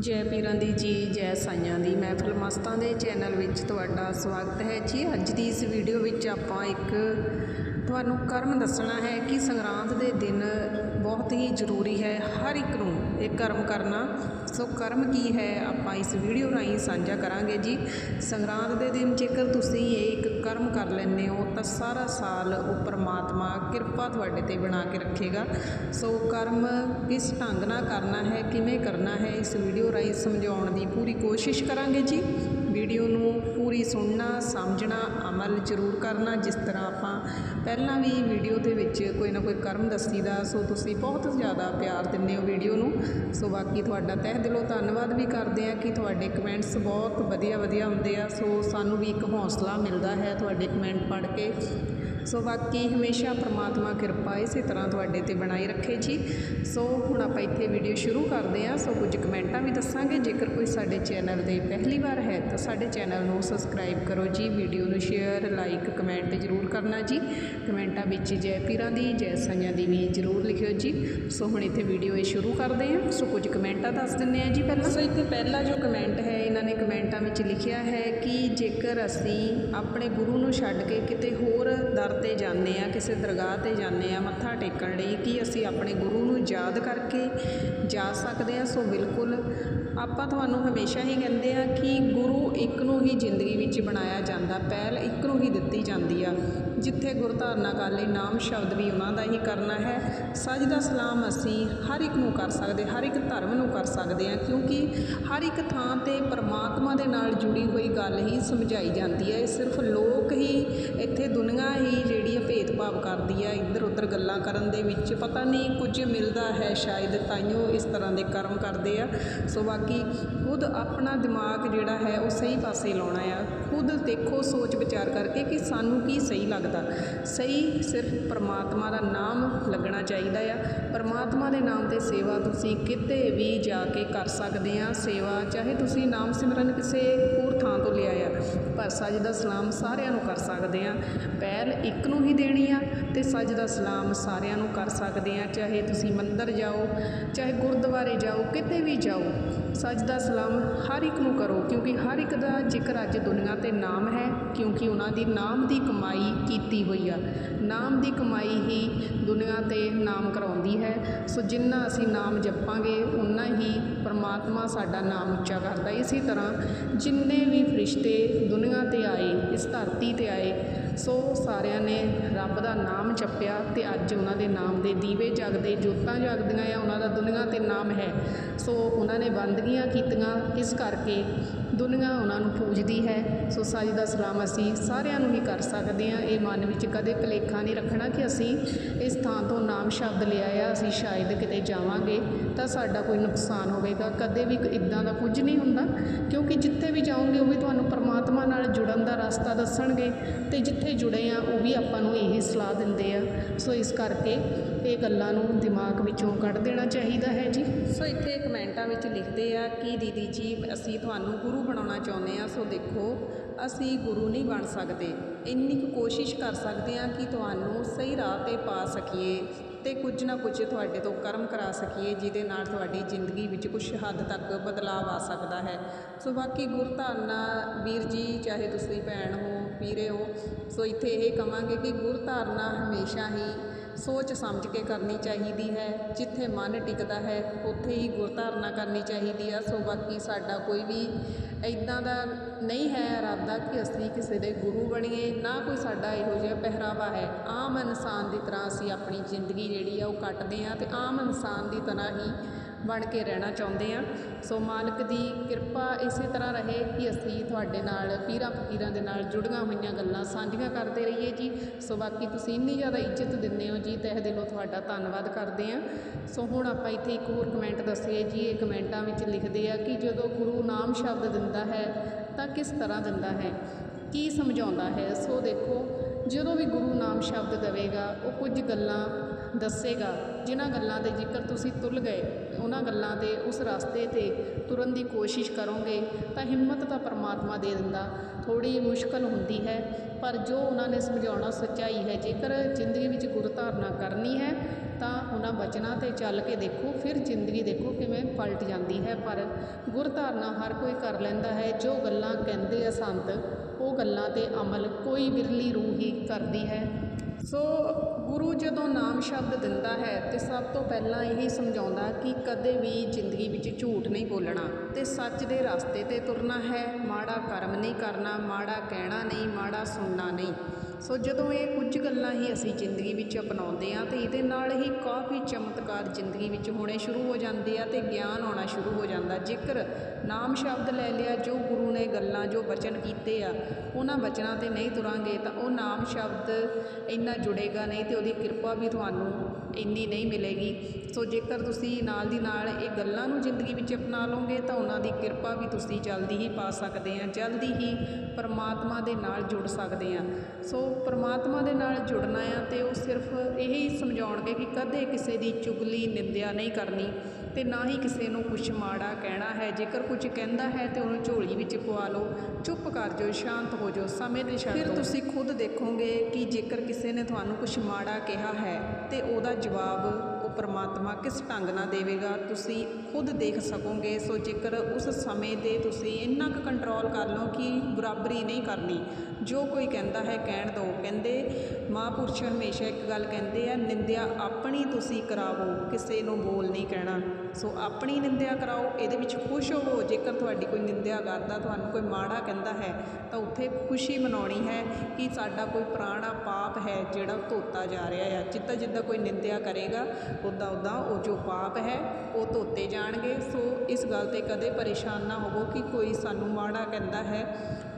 ਜੈ ਪੀਰਾਂ ਦੀ ਜੀ, ਜੈ ਸਾਈਆਂ ਦੀ। ਮਹਿਫਲ ਮਸਤਾਂ ਦੇ ਚੈਨਲ ਵਿੱਚ ਤੁਹਾਡਾ ਸਵਾਗਤ ਹੈ ਜੀ। ਅੱਜ ਦੀ ਇਸ ਵੀਡੀਓ ਵਿੱਚ ਆਪਾਂ ਇੱਕ ਤੁਹਾਨੂੰ ਕਰਮ ਦੱਸਣਾ ਹੈ ਕਿ ਸੰਗਰਾਂਦ ਦੇ ਦਿਨ ਬਹੁਤ ਹੀ ਜ਼ਰੂਰੀ ਹੈ ਹਰ ਇੱਕ ਨੂੰ ਇਹ ਕਰਮ ਕਰਨਾ। ਸੋ ਕਰਮ ਕੀ ਹੈ? ਆਪਾਂ ਇਸ ਵੀਡੀਓ ਰਾਹੀਂ ਸਾਂਝਾ ਕਰਾਂਗੇ ਜੀ। ਸੰਗਰਾਂਦ ਦੇ ਦਿਨ ਜੇਕਰ ਤੁਸੀਂ ਇਹ ਇੱਕ ਕਰਮ ਕਰ ਲੈਂਦੇ ਹੋ, ਤਾਂ ਸਾਰਾ ਸਾਲ ਉਹ ਪਰਮਾਤਮਾ ਕਿਰਪਾ ਤੁਹਾਡੇ ਤੇ ਬਣਾ ਕੇ ਰੱਖੇਗਾ। ਸੋ ਕਰਮ ਕਿਸ ਢੰਗ ਨਾਲ ਕਰਨਾ ਹੈ, ਕਿਵੇਂ ਕਰਨਾ ਹੈ, ਇਸ ਵੀਡੀਓ ਰਾਹੀਂ ਸਮਝਾਉਣ ਦੀ ਪੂਰੀ ਕੋਸ਼ਿਸ਼ ਕਰਾਂਗੇ ਜੀ। ਵੀਡੀਓ ਨੂੰ ਪੂਰੀ ਸੁਣਨਾ, ਸਮਝਣਾ, ਅਮਲ ਜ਼ਰੂਰ ਕਰਨਾ, ਜਿਸ ਤਰ੍ਹਾਂ ਆਪਾਂ ਪਹਿਲਾਂ ਵੀ ਵੀਡੀਓ ਦੇ ਵਿੱਚ ਕੋਈ ਨਾ ਕੋਈ ਕਰਮ ਦੱਸੀਦਾ ਸੋ ਤੁਸੀਂ ਬਹੁਤ ਜ਼ਿਆਦਾ ਪਿਆਰ ਦਿੰਦੇ ਹੋ ਵੀਡੀਓ ਨੂੰ। ਸੋ ਬਾਕੀ ਤੁਹਾਡਾ ਤਹਿ ਦਿਲੋਂ ਧੰਨਵਾਦ ਵੀ ਕਰਦੇ ਆ ਕਿ ਤੁਹਾਡੇ ਕਮੈਂਟਸ ਬਹੁਤ ਵਧੀਆ ਵਧੀਆ ਹੁੰਦੇ ਆ, ਸੋ ਸਾਨੂੰ ਵੀ ਇੱਕ ਹੌਸਲਾ ਮਿਲਦਾ ਹੈ ਤੁਹਾਡੇ ਕਮੈਂਟ ਪੜ੍ਹ ਕੇ। ਸੋ ਬਾਕੀ ਹਮੇਸ਼ਾ ਪ੍ਰਮਾਤਮਾ ਕਿਰਪਾ ਇਸੇ ਤਰ੍ਹਾਂ ਤੁਹਾਡੇ ਤੇ ਬਣਾਈ ਰੱਖੇ ਜੀ। ਸੋ ਹੁਣ ਆਪਾਂ ਇੱਥੇ ਵੀਡੀਓ ਸ਼ੁਰੂ ਕਰਦੇ ਹਾਂ। ਸੋ ਕੁਝ ਕਮੈਂਟਾਂ ਵੀ ਦੱਸਾਂਗੇ। ਜੇਕਰ ਕੋਈ ਸਾਡੇ ਚੈਨਲ ਦੇ ਪਹਿਲੀ ਵਾਰ ਹੈ, ਤਾਂ ਸਾਡੇ ਚੈਨਲ ਨੂੰ ਸਬਸਕ੍ਰਾਈਬ ਕਰੋ ਜੀ। ਵੀਡੀਓ ਨੂੰ ਸ਼ੇਅਰ ਲਾਈਕ ਕਮੈਂਟ ਜ਼ਰੂਰ ਕਰਨਾ ਜੀ। ਕਮੈਂਟਾਂ ਵਿੱਚ ਜੈ ਪੀਰਾਂ ਦੀ, ਜੈ ਸਾਈਆਂ ਦੀ ਵੀ ਜ਼ਰੂਰ ਲਿਖਿਓ ਜੀ। ਸੋ ਹੁਣ ਇੱਥੇ ਵੀਡੀਓ ਇਹ ਸ਼ੁਰੂ ਕਰਦੇ ਹਾਂ। ਸੋ ਕੁਝ ਕਮੈਂਟਾਂ ਦੱਸ ਦਿੰਦੇ ਹਾਂ ਜੀ ਪਹਿਲਾਂ। ਸੋ ਇੱਥੇ ਪਹਿਲਾ ਜੋ ਕਮੈਂਟ ਹੈ, ਇਹਨਾਂ ਨੇ ਕਮੈਂਟਾਂ ਵਿੱਚ ਲਿਖਿਆ ਹੈ ਕਿ ਜੇਕਰ ਅਸੀਂ ਆਪਣੇ ਗੁਰੂ ਨੂੰ ਛੱਡ ਕੇ ਕਿਤੇ ਹੋਰ ਦਰ ਤੇ ਜਾਂਦੇ ਆ, ਕਿਸੇ ਦਰਗਾਹ ਤੇ ਜਾਂਦੇ ਆ, ਮੱਥਾ ਟੇਕਣ ਲਈ ਕਿ ਅਸੀਂ ਆਪਣੇ ਗੁਰੂ ਨੂੰ ਯਾਦ ਕਰਕੇ ਜਾ ਸਕਦੇ ਆ। ਸੋ ਬਿਲਕੁਲ ਆਪਾਂ ਤੁਹਾਨੂੰ ਹਮੇਸ਼ਾ ਹੀ ਕਹਿੰਦੇ ਆ ਕਿ ਗੁਰੂ ਇੱਕ ਨੂੰ ਹੀ ਜ਼ਿੰਦਗੀ ਵਿੱਚ ਬਣਾਇਆ ਜਾਂਦਾ, ਪਹਿਲ ਇੱਕ ਨੂੰ ਹੀ ਦਿੱਤੀ ਜਾਂਦੀ ਆ। ਜਿੱਥੇ ਗੁਰਧਾਰਨਾ ਕਰ ਲਈ ਨਾਮ ਸ਼ਬਦ ਵੀ ਉਹਨਾਂ ਦਾ ਹੀ ਕਰਨਾ ਹੈ। ਸਜਦਾ ਸਲਾਮ ਅਸੀਂ ਹਰ ਇੱਕ ਨੂੰ ਕਰ ਸਕਦੇ, ਹਰ ਇੱਕ ਧਰਮ ਨੂੰ ਕਰ ਸਕਦੇ ਆ, ਕਿਉਂਕਿ ਹਰ ਇੱਕ ਥਾਂ ਤੇ ਪਰਮਾਤਮਾ ਦੇ ਨਾਲ ਜੁੜੀ ਹੋਈ ਗੱਲ ਹੀ ਸਮਝਾਈ ਜਾਂਦੀ ਹੈ। ਇਹ ਸਿਰਫ ਲੋਕ ਹੀ ਕਰਦੀ ਹੈ ਇੱਧਰ ਉੱਧਰ ਗੱਲਾਂ ਕਰਨ ਦੇ ਵਿੱਚ ਪਤਾ ਨਹੀਂ ਕੁਝ ਮਿਲਦਾ ਹੈ ਸ਼ਾਇਦ ਤਾਈਓ ਇਸ ਤਰ੍ਹਾਂ ਦੇ ਕਰਮ ਕਰਦੇ ਆ। ਸੋ ਬਾਕੀ ਖੁਦ ਆਪਣਾ ਦਿਮਾਗ ਜਿਹੜਾ ਹੈ ਉਹ ਸਹੀ ਪਾਸੇ ਲਾਉਣਾ ਆ। ਖੁਦ ਦੇਖੋ, ਸੋਚ ਵਿਚਾਰ ਕਰਕੇ ਕਿ ਸਾਨੂੰ ਕੀ ਸਹੀ ਲੱਗਦਾ। ਸਹੀ ਸਿਰਫ ਪਰਮਾਤਮਾ ਦਾ ਨਾਮ ਲੱਗਣਾ ਚਾਹੀਦਾ ਆ। ਪਰਮਾਤਮਾ ਦੇ ਨਾਮ ਤੇ ਸੇਵਾ ਤੁਸੀਂ ਕਿਤੇ ਵੀ ਜਾ ਕੇ ਕਰ ਸਕਦੇ ਆ। ਸੇਵਾ, ਚਾਹੇ ਤੁਸੀਂ ਨਾਮ ਸਿਮਰਨ ਕਿਸੇ ਹੋਰ ਥਾਂ ਤੋਂ ਲਿਆ ਆ। ਪਰ ਸੱਜ ਦਾ ਸਲਾਮ ਸਾਰਿਆਂ ਨੂੰ ਕਰ ਸਕਦੇ ਆ। ਪਹਿਲ ਇੱਕ ਨੂੰ ਹੀ ਦੇਣੀ ਆ ਤੇ ਸੱਜ ਦਾ ਸਲਾਮ ਸਾਰਿਆਂ ਨੂੰ ਕਰ ਸਕਦੇ ਆ। ਚਾਹੇ ਤੁਸੀਂ ਮੰਦਰ ਜਾਓ, ਚਾਹੇ ਗੁਰਦੁਆਰੇ ਜਾਓ, ਕਿਤੇ ਵੀ ਜਾਓ, ਸੱਜ ਦਾ ਸਲਾਮ ਹਰ ਇੱਕ ਨੂੰ ਕਰੋ। ਕਿਉਂਕਿ ਹਰ ਇੱਕ ਦਾ ਜ਼ਿਕਰ ਅੱਜ ਦੁਨੀਆ ਤੇ ਨਾਮ ਹੈ, ਕਿਉਂਕਿ ਉਹਨਾਂ ਦੀ ਨਾਮ ਦੀ ਕਮਾਈ ਕੀਤੀ ਹੋਈ ਆ। ਨਾਮ ਦੀ ਕਮਾਈ ਹੀ ਦੁਨੀਆ ਤੇ ਨਾਮ ਕਰਾਉਂਦੀ ਹੈ। ਸੋ ਜਿੰਨਾ ਅਸੀਂ ਨਾਮ ਜਪਾਂਗੇ ਉਨਾ ਹੀ ਪਰਮਾਤਮਾ ਸਾਡਾ ਨਾਮ ਉੱਚਾ ਕਰਦਾ। ਇਸੇ ਤਰ੍ਹਾਂ ਜਿੰਨੇ ਵੀ ਫਰਿਸ਼ਤੇ ਦੁਨੀਆ ਤੇ ਆਏ ਇਸ ਧਰਤੀ ਤੇ ਆਏ ਸੋ ਸਾਰਿਆਂ ਨੇ ਰੱਬ ਦਾ ਨਾਮ ਜਪਿਆ ਅਤੇ ਅੱਜ ਉਹਨਾਂ ਦੇ ਨਾਮ ਦੇ ਦੀਵੇ ਜਗਦੇ, ਜੋਤਾਂ ਜਗਦੀਆਂ ਆ, ਉਹਨਾਂ ਦਾ ਦੁਨੀਆ ਤੇ ਨਾਮ ਹੈ। ਸੋ ਉਹਨਾਂ ਨੇ ਬੰਦਗੀਆਂ ਕੀਤੀਆਂ, ਇਸ ਕਰਕੇ ਦੁਨੀਆ ਉਹਨਾਂ ਨੂੰ ਪੂਜਦੀ ਹੈ। ਸੋ ਸੱਜ ਦਾ ਸਲਾਮ ਅਸੀਂ ਸਾਰਿਆਂ ਨੂੰ ਹੀ ਕਰ ਸਕਦੇ ਹਾਂ। ਇਹ ਮਨ ਵਿੱਚ ਕਦੇ ਭੁਲੇਖਾ ਨਹੀਂ ਰੱਖਣਾ ਕਿ ਅਸੀਂ ਇਸ ਥਾਂ ਤੋਂ ਨਾਮ ਸ਼ਬਦ ਲਿਆ ਆ, ਅਸੀਂ ਸ਼ਾਇਦ ਕਿਤੇ ਜਾਵਾਂਗੇ ਤਾਂ ਸਾਡਾ ਕੋਈ ਨੁਕਸਾਨ ਹੋਵੇਗਾ। ਕਦੇ ਵੀ ਇਦਾਂ ਦਾ ਕੁਝ ਨਹੀਂ ਹੁੰਦਾ, ਕਿਉਂਕਿ ਜਿੱਥੇ ਵੀ ਜਾਓਗੇ ਉਹ ਵੀ ਤੁਹਾਨੂੰ ਪਰਮਾਤਮਾ ਨਾਲ ਜੁੜਨ ਦਾ ਰਸਤਾ ਦੱਸਣਗੇ ਤੇ ਜਿੱਥੇ ਜੁੜੇ ਆ, ਉਹ ਵੀ ਆਪਾਂ ਨੂੰ ਇਹੀ ਸਲਾਹ ਦਿੰਦੇ ਆ। ਸੋ ਇਸ ਕਰਕੇ ਇਹ ਗੱਲਾਂ ਨੂੰ ਦਿਮਾਗ ਵਿੱਚੋਂ ਕੱਢ ਦੇਣਾ ਚਾਹੀਦਾ ਹੈ ਜੀ। ਸੋ ਇੱਥੇ ਕਮੈਂਟਾਂ ਵਿੱਚ ਲਿਖਦੇ ਆ ਕਿ ਦੀਦੀ ਜੀ, ਅਸੀਂ ਤੁਹਾਨੂੰ ਗੁਰੂ ਬਣਾਉਣਾ ਚਾਹੁੰਦੇ ਆ। ਸੋ ਦੇਖੋ, ਅਸੀਂ ਗੁਰੂ ਨਹੀਂ ਬਣ ਸਕਦੇ। ਇੰਨੀ ਕੁ ਕੋਸ਼ਿਸ਼ ਕਰ ਸਕਦੇ ਆ ਕਿ ਤੁਹਾਨੂੰ ਸਹੀ ਰਾਹ ਤੇ ਪਾ ਸਕੀਏ ਤੇ ਕੁਝ ਨਾ ਕੁਝ ਤੁਹਾਡੇ ਤੋਂ ਕਰਮ ਕਰਾ ਸਕੀਏ, ਜਿਹਦੇ ਨਾਲ ਤੁਹਾਡੀ ਜ਼ਿੰਦਗੀ ਵਿੱਚ ਕੁਝ ਹੱਦ ਤੱਕ ਬਦਲਾਅ ਆ ਸਕਦਾ ਹੈ। ਸੋ ਬਾਕੀ ਗੁਰਧਾਨਾ ਵੀਰ ਜੀ, ਚਾਹੇ ਤੁਸੀਂ ਭੈਣ ਹੋ ਵੀਰੇ ਹੋ। ਸੋ ਇੱਥੇ ਇਹ ਕਵਾਂਗੇ ਕਿ ਗੁਰ ਧਾਰਨਾ ਹਮੇਸ਼ਾ ਹੀ ਸੋਚ ਸਮਝ ਕੇ ਕਰਨੀ ਚਾਹੀਦੀ ਹੈ। ਜਿੱਥੇ ਮਨ ਟਿਕਦਾ ਹੈ, ਉੱਥੇ ਹੀ ਗੁਰ ਧਾਰਨਾ ਕਰਨੀ ਚਾਹੀਦੀ ਆ। ਸੋ ਬਾਕੀ ਸਾਡਾ ਕੋਈ ਵੀ ਇਦਾਂ ਦਾ ਨਹੀਂ ਹੈ ਇਰਾਦਾ ਕਿ ਅਸੀਂ ਕਿਸੇ ਦੇ ਗੁਰੂ ਬਣੀਏ। ਨਾ ਕੋਈ ਸਾਡਾ ਇਹੋ ਜਿਹਾ ਪਹਿਰਾਵਾ ਹੈ। ਆਮ ਇਨਸਾਨ ਦੀ ਤਰ੍ਹਾਂ ਅਸੀਂ ਆਪਣੀ ਜ਼ਿੰਦਗੀ ਜਿਹੜੀ ਆ ਉਹ ਕੱਟਦੇ ਆ ਤੇ ਆਮ ਇਨਸਾਨ ਦੀ ਤਰ੍ਹਾਂ ਹੀ ਬਣ ਕੇ ਰਹਿਣਾ ਚਾਹੁੰਦੇ ਹਾਂ। ਸੋ ਮਾਲਕ ਦੀ ਕਿਰਪਾ ਇਸੇ ਤਰ੍ਹਾਂ ਰਹੇ ਕਿ ਅਸੀਂ ਤੁਹਾਡੇ ਨਾਲ, ਪੀਰਾਂ ਫਕੀਰਾਂ ਦੇ ਨਾਲ ਜੁੜੀਆਂ ਹੋਈਆਂ ਗੱਲਾਂ ਸਾਂਝੀਆਂ ਕਰਦੇ ਰਹੀਏ ਜੀ। ਸੋ ਬਾਕੀ ਤੁਸੀਂ ਇੰਨੀ ਜ਼ਿਆਦਾ ਇੱਜ਼ਤ ਦਿੰਦੇ ਹੋ ਜੀ, ਤਹਿ ਦਿਲੋਂ ਤੁਹਾਡਾ ਧੰਨਵਾਦ ਕਰਦੇ ਹਾਂ। ਸੋ ਹੁਣ ਆਪਾਂ ਇੱਥੇ ਇੱਕ ਹੋਰ ਕਮੈਂਟ ਦੱਸੀਏ ਜੀ, ਇਹ ਕਮੈਂਟਾਂ ਵਿੱਚ ਲਿਖਦੇ ਆ ਕਿ ਜਦੋਂ ਗੁਰੂ ਨਾਮ ਸ਼ਬਦ ਦਿੰਦਾ ਹੈ ਤਾਂ ਕਿਸ ਤਰ੍ਹਾਂ ਦਿੰਦਾ ਹੈ? ਕੀ ਸਮਝਾਉਂਦਾ ਹੈ? ਸੋ ਦੇਖੋ, ਜਦੋਂ ਵੀ ਗੁਰੂ ਨਾਮ ਸ਼ਬਦ ਦੇਵੇਗਾ, ਉਹ ਕੁਝ ਗੱਲਾਂ ਦੱਸੇਗਾ, ਜਿਨ੍ਹਾਂ ਗੱਲਾਂ ਦੇ ਜੇਕਰ ਤੁਸੀਂ ਤੁਲ ਗਏ, ਉਹਨਾਂ ਗੱਲਾਂ ਤੇ ਉਸ ਰਸਤੇ ਤੇ ਤੁਰਨ ਦੀ ਕੋਸ਼ਿਸ਼ ਕਰੋਗੇ, ਤਾਂ ਹਿੰਮਤ ਤਾਂ ਪਰਮਾਤਮਾ ਦੇ ਦਿੰਦਾ। ਥੋੜੀ ਮੁਸ਼ਕਲ ਹੁੰਦੀ ਹੈ, ਪਰ ਜੋ ਉਹਨਾਂ ਨੇ ਸਮਝਾਉਣਾ ਸੱਚਾਈ ਹੈ, ਜੇਕਰ ਜ਼ਿੰਦਗੀ ਵਿੱਚ ਗੁਰ ਧਾਰਨਾ ਕਰਨੀ ਹੈ, ਤਾਂ ਉਹਨਾਂ ਬਚਨਾਂ ਤੇ ਚੱਲ ਕੇ ਦੇਖੋ, ਫਿਰ ਜ਼ਿੰਦਗੀ ਦੇਖੋ ਕਿਵੇਂ ਪਲਟ ਜਾਂਦੀ ਹੈ। ਪਰ ਗੁਰ ਧਾਰਨਾ ਹਰ ਕੋਈ ਕਰ ਲੈਂਦਾ ਹੈ, ਜੋ ਗੱਲਾਂ ਕਹਿੰਦੇ ਆ ਸੰਤ, ਉਹ ਗੱਲਾਂ ਤੇ ਅਮਲ ਕੋਈ ਬਿਰਲੀ ਰੂਹ ਹੀ ਕਰਦੀ ਹੈ। ਸੋ ਗੁਰੂ ਜਦੋਂ ਨਾਮ ਸ਼ਬਦ ਦਿੰਦਾ ਹੈ ਤੇ ਸਭ ਤੋਂ ਪਹਿਲਾਂ ਇਹੀ ਸਮਝਾਉਂਦਾ ਕਿ ਕਦੇ ਵੀ ਜ਼ਿੰਦਗੀ ਵਿੱਚ ਝੂਠ ਨਹੀਂ ਬੋਲਣਾ ਤੇ ਸੱਚ ਦੇ ਰਸਤੇ ਤੇ ਤੁਰਨਾ ਹੈ, ਮਾੜਾ ਕਰਮ ਨਹੀਂ ਕਰਨਾ, ਮਾੜਾ ਕਹਿਣਾ ਨਹੀਂ, ਮਾੜਾ ਸੁਣਨਾ ਨਹੀਂ। ਸੋ ਜਦੋਂ ਇਹ ਕੁਝ ਗੱਲਾਂ ਹੀ ਅਸੀਂ ਜ਼ਿੰਦਗੀ ਵਿੱਚ ਅਪਣਾਉਂਦੇ ਹਾਂ ਤੇ ਇਹਦੇ ਨਾਲ ਹੀ ਕਾਫੀ ਚਮਤਕਾਰ ਜ਼ਿੰਦਗੀ ਵਿੱਚ ਹੋਣੇ ਸ਼ੁਰੂ ਹੋ ਜਾਂਦੇ ਆ ਤੇ ਗਿਆਨ ਆਉਣਾ ਸ਼ੁਰੂ ਹੋ ਜਾਂਦਾ। ਜੇਕਰ ਨਾਮ ਸ਼ਬਦ ਲੈ ਲਿਆ, ਜੋ ਗੁਰੂ ਨੇ ਗੱਲਾਂ, ਜੋ ਬਚਨ ਕੀਤੇ ਆ, ਉਹਨਾਂ ਬਚਨਾਂ ਤੇ ਨਹੀਂ ਤੁਰਾਂਗੇ ਤਾਂ ਉਹ ਨਾਮ ਸ਼ਬਦ ਇੰਨਾ ਜੁੜੇਗਾ ਨਹੀਂ ਤੇ ਉਹਦੀ ਕਿਰਪਾ ਵੀ ਤੁਹਾਨੂੰ ਇੰਨੀ ਨਹੀਂ ਮਿਲੇਗੀ। ਸੋ ਜੇਕਰ ਤੁਸੀਂ ਨਾਲ ਦੀ ਨਾਲ ਇਹ ਗੱਲਾਂ ਨੂੰ ਜ਼ਿੰਦਗੀ ਵਿੱਚ ਅਪਣਾ ਲਓਗੇ ਤਾਂ ਉਹਨਾਂ ਦੀ ਕਿਰਪਾ ਵੀ ਤੁਸੀਂ ਜਲਦੀ ਹੀ ਪਾ ਸਕਦੇ ਆ, ਜਲਦੀ ਹੀ ਪਰਮਾਤਮਾ ਦੇ ਨਾਲ ਜੁੜ ਸਕਦੇ ਆ। ਸੋ ਪਰਮਾਤਮਾ ਦੇ ਨਾਲ ਜੁੜਨਾ ਆ ਅਤੇ ਉਹ ਸਿਰਫ ਇਹੀ ਸਮਝਾਉਣਗੇ ਕਿ ਕਦੇ ਕਿਸੇ ਦੀ ਚੁਗਲੀ, ਨਿੰਦਿਆ ਨਹੀਂ ਕਰਨੀ। ਤੇ ਨਾ ਹੀ ਕਿਸੇ ਨੂੰ ਕੁਛ ਮਾੜਾ ਕਹਿਣਾ ਹੈ। ਜੇਕਰ ਕੁਝ ਕਹਿੰਦਾ ਹੈ ਤੇ ਉਹਨੂੰ ਝੋਲੀ ਵਿੱਚ ਪਵਾ ਲਓ। ਚੁੱਪ ਕਰ ਜਾਓ ਸ਼ਾਂਤ ਹੋ ਜਾਓ ਸਮੇਂ ਦੇ ਛੱਡ ਫਿਰ ਤੁਸੀਂ ਖੁਦ ਦੇਖੋਗੇ ਕਿ ਜੇਕਰ ਕਿਸੇ ਨੇ ਤੁਹਾਨੂੰ ਕੁਝ ਮਾੜਾ ਕਿਹਾ ਹੈ ਤੇ ਉਹਦਾ ਜਵਾਬ ਉਹ ਪਰਮਾਤਮਾ ਕਿਸ ਢੰਗ ਨਾਲ ਦੇਵੇਗਾ ਤੁਸੀਂ ਖੁਦ ਦੇਖ ਸਕੋਗੇ। ਸੋ ਜੇਕਰ ਉਸ ਸਮੇਂ ਦੇ ਤੁਸੀਂ ਇੰਨਾ ਕੁ ਕੰਟਰੋਲ ਕਰ ਲਓ ਕਿ ਬਰਾਬਰੀ ਨਹੀਂ ਕਰਨੀ ਜੋ ਕੋਈ ਕਹਿੰਦਾ ਹੈ ਕਹਿਣ ਦੋ। ਕਹਿੰਦੇ ਮਹਾਂਪੁਰਸ਼ ਹਮੇਸ਼ਾ ਇੱਕ ਗੱਲ ਕਹਿੰਦੇ ਆ ਨਿੰਦਿਆ ਆਪਣੀ ਤੁਸੀਂ ਕਰਾਵੋ ਕਿਸੇ ਨੂੰ ਬੋਲ ਨਹੀਂ ਕਹਿਣਾ। ਸੋ ਆਪਣੀ ਨਿੰਦਿਆ ਕਰਾਓ, ਇਹਦੇ ਵਿੱਚ ਖੁਸ਼ ਹੋਵੋ। ਜੇਕਰ ਤੁਹਾਡੀ ਕੋਈ ਨਿੰਦਿਆ ਕਰਦਾ, ਤੁਹਾਨੂੰ ਕੋਈ ਮਾੜਾ ਕਹਿੰਦਾ ਹੈ, ਤਾਂ ਉੱਥੇ ਖੁਸ਼ੀ ਮਨਾਉਣੀ ਹੈ ਕਿ ਸਾਡਾ ਕੋਈ ਪੁਰਾਣਾ ਪਾਪ ਹੈ ਜਿਹੜਾ ਧੋਤਾ ਜਾ ਰਿਹਾ ਆ। ਜਿੱਦਾਂ ਜਿੱਦਾਂ ਕੋਈ ਨਿੰਦਿਆ ਕਰੇਗਾ ਉੱਦਾਂ ਉੱਦਾਂ ਉਹ ਜੋ ਪਾਪ ਹੈ, ਉਹ ਧੋਤੇ ਜਾਣਗੇ। ਸੋ ਇਸ ਗੱਲ ਤੇ ਕਦੇ ਪਰੇਸ਼ਾਨ ਨਾ ਹੋਵੋ ਕਿ ਕੋਈ ਸਾਨੂੰ ਮਾੜਾ ਕਹਿੰਦਾ ਹੈ,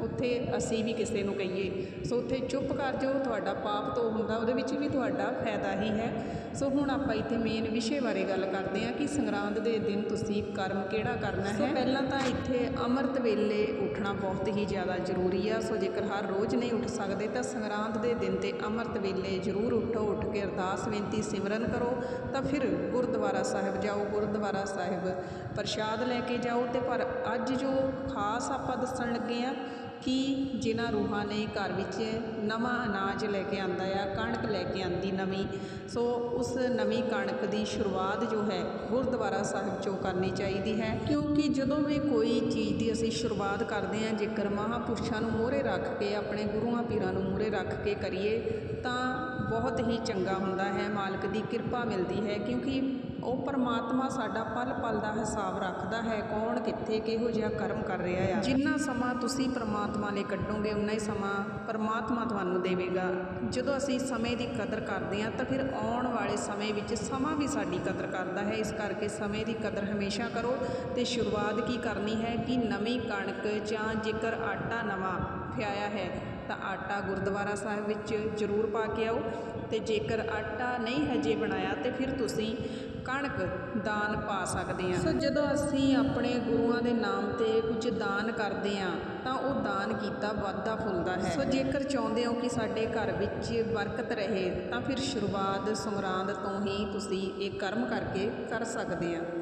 ਉੱਥੇ ਅਸੀਂ ਵੀ ਕਿਸੇ ਨੂੰ ਕਹੀਏ। ਸੋ ਉੱਥੇ ਚੁੱਪ ਕਰ ਜਾਓ, ਤੁਹਾਡਾ ਪਾਪ ਤੋਂ ਹੁੰਦਾ, ਉਹਦੇ ਵਿੱਚ ਵੀ ਤੁਹਾਡਾ ਫਾਇਦਾ ਹੀ ਹੈ। ਸੋ ਹੁਣ ਆਪਾਂ ਇੱਥੇ ਮੇਨ ਵਿਸ਼ੇ ਬਾਰੇ ਗੱਲ ਕਰਦੇ ਹਾਂ ਕਿ ਸੰਗਰਾਂਦ ਦੇ ਦਿਨ ਤੁਸੀਂ ਕਰਮ ਕਿਹੜਾ ਕਰਨਾ ਹੈ? ਸੋ ਪਹਿਲਾਂ ਤਾਂ ਇੱਥੇ ਅੰਮ੍ਰਿਤ ਵੇਲੇ ਉੱਠਣਾ ਬਹੁਤ ਹੀ ਜ਼ਿਆਦਾ ਜ਼ਰੂਰੀ ਆ। ਸੋ ਜੇਕਰ ਹਰ ਰੋਜ਼ ਨਹੀਂ ਉੱਠ ਸਕਦੇ ਤਾਂ ਸੰਗਰਾਂਦ ਦੇ ਦਿਨ ਤੇ ਅੰਮ੍ਰਿਤ ਵੇਲੇ ਜ਼ਰੂਰ ਉੱਠੋ ਉੱਠ ਕੇ ਅਰਦਾਸ ਬੇਨਤੀ ਸਿਮਰਨ ਕਰੋ। ਤਾਂ ਫਿਰ ਗੁਰਦੁਆਰਾ ਸਾਹਿਬ ਜਾਓ ਗੁਰਦੁਆਰਾ ਸਾਹਿਬ ਪ੍ਰਸ਼ਾਦ ਲੈ ਕੇ ਜਾਓ। ਤੇ ਪਰ ਅੱਜ ਜੋ ਖਾਸ ਆਪਾਂ ਦੱਸਣ ਲੱਗੇ ਆ ਕਿ ਜਿਨ੍ਹਾਂ ਰੂਹਾਂ ਨੇ ਘਰ ਵਿੱਚ ਨਵਾਂ ਅਨਾਜ ਲੈ ਕੇ ਆਉਂਦਾ ਆ, ਕਣਕ ਲੈ ਕੇ ਆਉਂਦੀ ਨਵੀਂ, ਸੋ ਉਸ ਨਵੀਂ ਕਣਕ ਦੀ ਸ਼ੁਰੂਆਤ ਜੋ ਹੈ, ਗੁਰਦੁਆਰਾ ਸਾਹਿਬ ਚੋਂ ਕਰਨੀ ਚਾਹੀਦੀ ਹੈ। ਕਿਉਂਕਿ ਜਦੋਂ ਵੀ ਕੋਈ ਚੀਜ਼ ਦੀ ਅਸੀਂ ਸ਼ੁਰੂਆਤ ਕਰਦੇ ਹਾਂ, ਜੇਕਰ ਮਹਾਂਪੁਰਸ਼ਾਂ ਨੂੰ ਮੂਹਰੇ ਰੱਖ ਕੇ, ਆਪਣੇ ਗੁਰੂਆਂ ਪੀਰਾਂ ਨੂੰ ਮੂਹਰੇ ਰੱਖ ਕੇ ਕਰੀਏ, ਤਾਂ ਬਹੁਤ ਹੀ ਚੰਗਾ ਹੁੰਦਾ ਹੈ, ਮਾਲਕ ਦੀ ਕਿਰਪਾ ਮਿਲਦੀ ਹੈ ਕਿਉਂਕਿ ਉਹ ਪਰਮਾਤਮਾ ਸਾਡਾ ਪਲ ਪਲ ਦਾ ਹਿਸਾਬ ਰੱਖਦਾ ਹੈ ਕੌਣ ਕਿੱਥੇ ਕਿਹੋ ਜਿਹਾ ਕਰਮ ਕਰ ਰਿਹਾ ਆ। ਜਿੰਨਾ ਸਮਾਂ ਤੁਸੀਂ ਪਰਮਾਤਮਾ ਲਈ ਕੱਢੋਗੇ, ਉਨਾ ਹੀ ਸਮਾਂ ਪਰਮਾਤਮਾ ਤੁਹਾਨੂੰ ਦੇਵੇਗਾ। ਜਦੋਂ ਅਸੀਂ ਸਮੇਂ ਦੀ ਕਦਰ ਕਰਦੇ ਹਾਂ ਤਾਂ ਫਿਰ ਆਉਣ ਵਾਲੇ ਸਮੇਂ ਵਿੱਚ ਸਮਾਂ ਵੀ ਸਾਡੀ ਕਦਰ ਕਰਦਾ ਹੈ। ਇਸ ਕਰਕੇ ਸਮੇਂ ਦੀ ਕਦਰ ਹਮੇਸ਼ਾ ਕਰੋ ਤੇ ਸ਼ੁਰੂਆਤ ਕੀ ਕਰਨੀ ਹੈ ਕਿ ਨਵੀਂ ਕਣਕ ਜਾਂ ਜੇਕਰ ਆਟਾ ਨਵਾਂ ਪਿਆਇਆ ਹੈ ਤਾਂ ਆਟਾ ਗੁਰਦੁਆਰਾ ਸਾਹਿਬ ਵਿੱਚ ਜ਼ਰੂਰ ਪਾ ਕੇ ਆਓ ਤੇ ਜੇਕਰ ਆਟਾ ਨਹੀਂ ਹਜੇ ਬਣਾਇਆ ਤੇ ਫਿਰ ਤੁਸੀਂ ਕਣਕ ਦਾਨ ਪਾ ਸਕਦੇ ਆ ਸੋ ਜਦੋਂ ਅਸੀਂ ਆਪਣੇ ਗੁਰੂਆਂ ਦੇ ਨਾਮ ਤੇ ਕੁਝ ਦਾਨ ਕਰਦੇ ਆ ਤਾਂ ਉਹ ਦਾਨ ਕੀਤਾ ਵਾਧਾ ਫੁੱਲਦਾ ਹੈ। ਸੋ ਜੇਕਰ ਚਾਹੁੰਦੇ ਹੋ ਕਿ ਸਾਡੇ ਘਰ ਵਿੱਚ ਬਰਕਤ ਰਹੇ ਤਾਂ ਫਿਰ ਸ਼ੁਰੂਆਤ ਸੰਗਰਾਂਦ ਤੋਂ ਹੀ ਤੁਸੀਂ ਇਹ ਕਰਮ ਕਰਕੇ ਕਰ ਸਕਦੇ ਆ